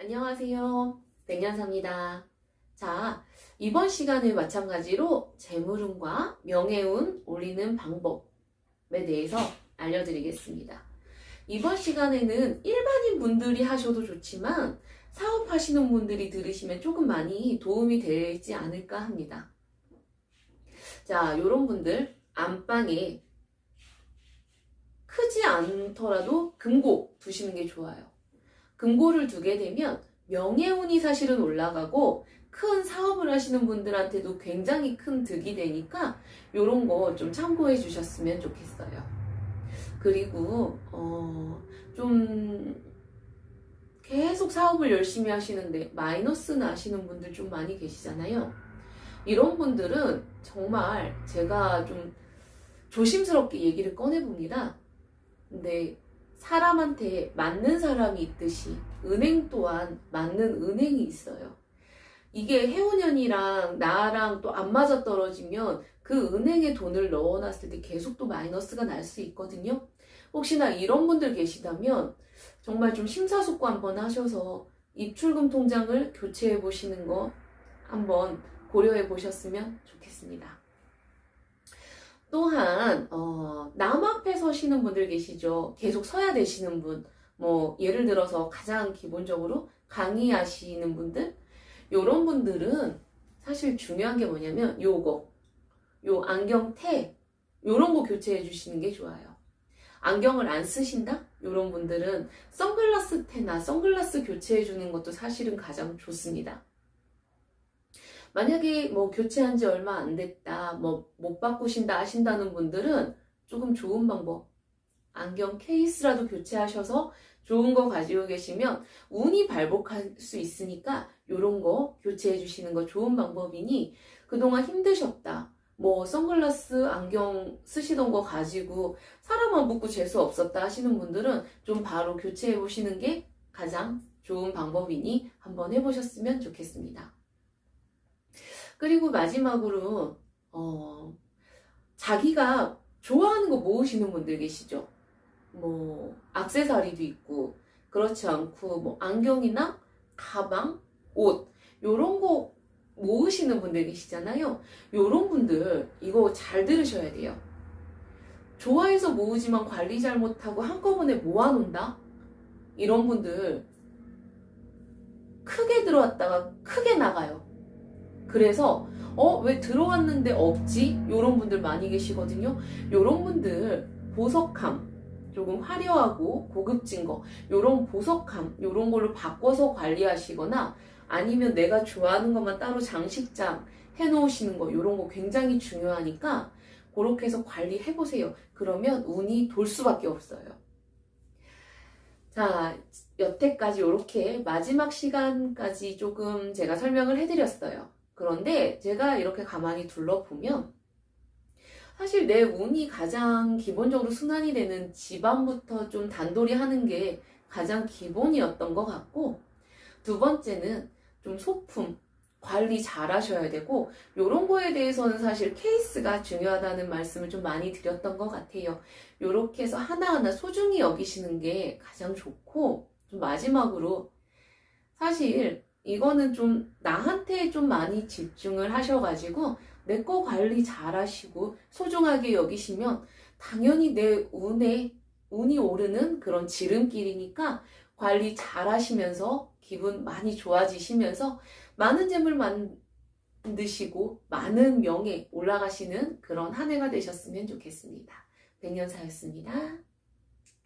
안녕하세요. 백년사입니다. 자, 이번 시간에 마찬가지로 재물운과 명예운 올리는 방법에 대해서 알려드리겠습니다. 이번 시간에는 일반인 분들이 하셔도 좋지만 사업하시는 분들이 들으시면 조금 많이 도움이 되지 않을까 합니다. 자, 요런 분들 안방에 크지 않더라도 금고 두시는 게 좋아요. 금고를 두게 되면 명예운이 사실은 올라가고 큰 사업을 하시는 분들한테도 굉장히 큰 득이 되니까 이런 거 좀 참고해 주셨으면 좋겠어요. 그리고 어, 좀 계속 사업을 열심히 하시는데 마이너스 나시는 분들 좀 많이 계시잖아요. 이런 분들은 정말 제가 좀 조심스럽게 얘기를 꺼내봅니다. 근데 사람한테 맞는 사람이 있듯이 은행 또한 맞는 은행이 있어요. 이게 해운년이랑 나랑 또 안 맞아 떨어지면 그 은행에 돈을 넣어놨을 때 계속 또 마이너스가 날 수 있거든요. 혹시나 이런 분들 계시다면 정말 좀 심사숙고 한번 하셔서 입출금 통장을 교체해 보시는 거 한번 고려해 보셨으면 좋겠습니다. 또한 어, 남 앞에 서시는 분들 계시죠. 계속 서야 되시는 분. 뭐 예를 들어서 가장 기본적으로 강의하시는 분들 요런 분들은 사실 중요한 게 뭐냐면 요거 요 안경테 요런 거 교체해 주시는 게 좋아요. 안경을 안 쓰신다? 요런 분들은 선글라스 테나 선글라스 교체해 주는 것도 사실은 가장 좋습니다. 만약에 뭐 교체한 지 얼마 안 됐다, 뭐 못 바꾸신다 하신다는 분들은 조금 좋은 방법. 안경 케이스라도 교체하셔서 좋은 거 가지고 계시면 운이 발복할 수 있으니까 요런 거 교체해 주시는 거 좋은 방법이니 그동안 힘드셨다. 뭐 선글라스 안경 쓰시던 거 가지고 사람 안 붙고 재수 없었다 하시는 분들은 좀 바로 교체해 보시는 게 가장 좋은 방법이니 한번 해보셨으면 좋겠습니다. 그리고 마지막으로 어, 자기가 좋아하는 거 모으시는 분들 계시죠. 뭐 악세사리도 있고 그렇지 않고 뭐 안경이나 가방, 옷 요런 거 모으시는 분들 계시잖아요. 요런 분들 이거 잘 들으셔야 돼요. 좋아해서 모으지만 관리 잘못하고 한꺼번에 모아놓는다? 이런 분들 크게 들어왔다가 크게 나가요. 그래서 어 왜 들어왔는데 없지? 요런 분들 많이 계시거든요. 요런 분들 보석함 조금 화려하고 고급진 거 요런 보석함 요런 걸로 바꿔서 관리하시거나 아니면 내가 좋아하는 것만 따로 장식장 해놓으시는 거 요런 거 굉장히 중요하니까 그렇게 해서 관리해 보세요. 그러면 운이 돌 수밖에 없어요. 자, 여태까지 이렇게 마지막 시간까지 조금 제가 설명을 해드렸어요. 그런데 제가 이렇게 가만히 둘러보면 사실 내 운이 가장 기본적으로 순환이 되는 집안부터 좀 단돌이 하는 게 가장 기본이었던 것 같고 두 번째는 좀 소품 관리 잘 하셔야 되고 요런 거에 대해서는 사실 케이스가 중요하다는 말씀을 좀 많이 드렸던 것 같아요. 요렇게 해서 하나하나 소중히 여기시는 게 가장 좋고 좀 마지막으로 사실 이거는 좀 나한테 좀 많이 집중을 하셔가지고 내 거 관리 잘 하시고 소중하게 여기시면 당연히 내 운에 운이 오르는 그런 지름길이니까 관리 잘 하시면서 기분 많이 좋아지시면서 많은 재물 만드시고 많은 명예 올라가시는 그런 한 해가 되셨으면 좋겠습니다. 백년사였습니다.